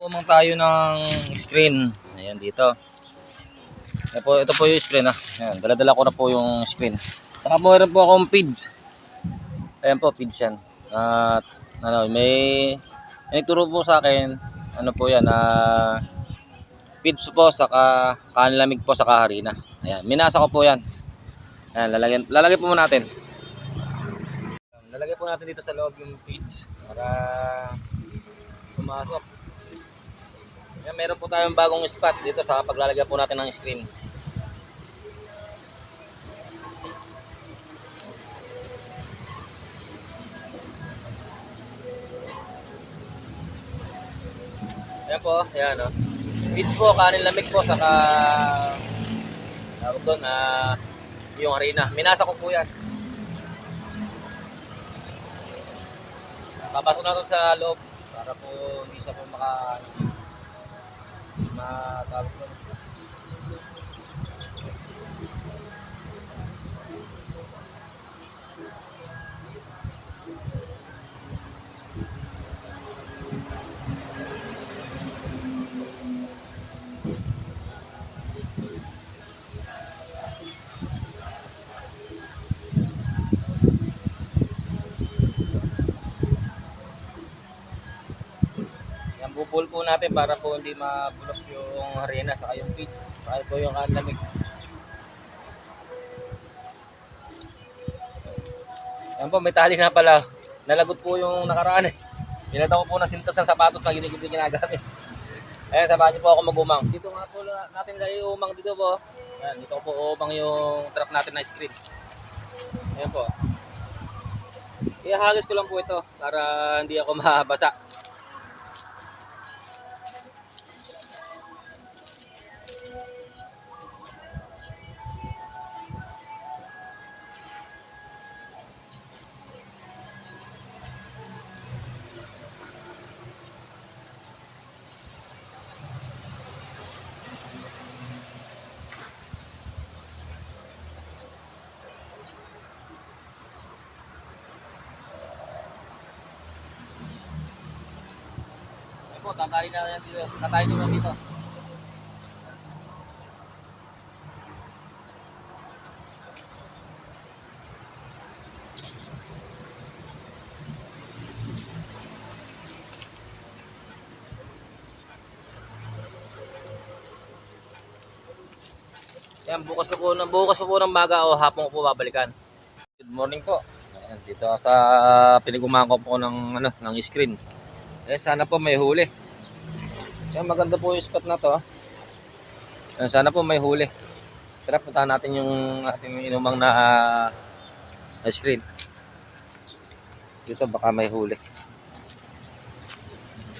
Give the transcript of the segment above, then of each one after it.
Kumang tayo ng screen. Ayan dito. Ito po, ito po yung screen ha. Ayan, dala-dala ko na po yung screen. Saka po meron po akong feeds. Ayan po, feeds yan. At ano, may nagturo po sa akin. Ano po yan, ah feeds po saka kanlamig po saka harina. Ayan, minasa ko po yan. Ayan, lalagyan, lalagay po muna natin. Lalagay po natin dito sa loob yung feeds para pumasok. Yan, meron po tayong bagong spot dito sa paglalagay po natin ng screen. Yan po, yan o. Feeds po, kanin lamig po, saka tawag doon, ah, yung harina. Minasa ko po yan. Papasok na ito sa loob para po hindi siya po maka matawag doon. Bubul po natin para po hindi mabulos yung harina sa yung feeds. Saka po yung kanlamig. Yan po, may na pala. Nalagot po yung nakaraan eh. Pinata ko po ng sintas ng sapatos na ginigit ginagamit. Ayan, samahan niyo po ako magumang. Dito nga po na- natin yung umang dito po. Ayan, dito po umang yung trap natin na screen. Ayan po. Ihagis ko lang po ito para hindi ako mabasa. Po, tatali na yan dito. Tatali lang dito. Yan, bukas ko po, bukas ko po ng maga o hapon ko po babalikan. Good morning po. Ayan, dito sa pinigumahan ko po ng, ano, ng screen. Eh, sana po may huli. Yan, maganda po yung spot na to. ah. Yan, sana po may huli. Tara, puntahan natin yung ating inumang na ah, na screen. Dito baka may huli.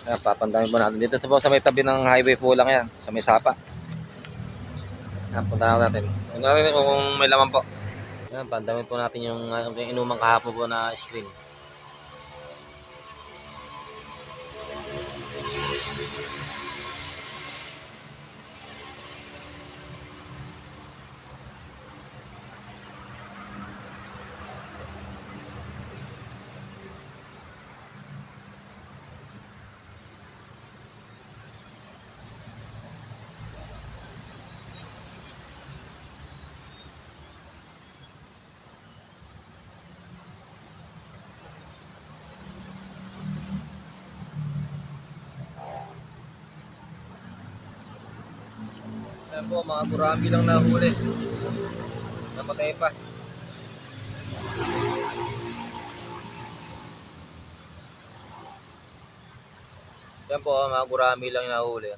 Yan, papandamin po natin. Dito sa, po, sa may tabi ng highway po lang yan. Sa may sapa. Yan, puntahan natin. Tingnan natin kung may laman po. Yan, pandamin po natin yung, ah, yung inumang kahapon po na screen. Ayan po, mga gurami lang nahuli. Napatay pa. Ayan po, mga gurami lang nahuli.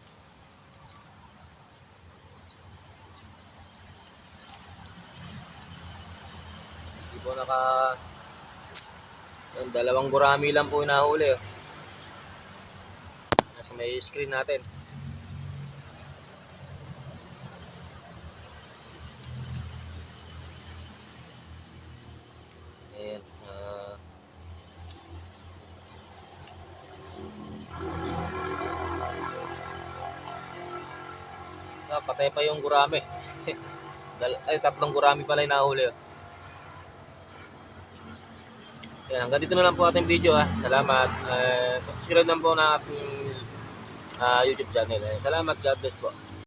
Hindi po naka... Ayan, dalawang gurami lang po nahuli. oh. Nasa may screen natin. Ah, patay pa yung gurami. Ay, tatlong gurami pala yung nahuli. oh. Ayan, hanggang dito na lang po ating video. Ah. Salamat. Uh, pasisunod lang po na ating ah, YouTube channel. Ayan, salamat, God bless po.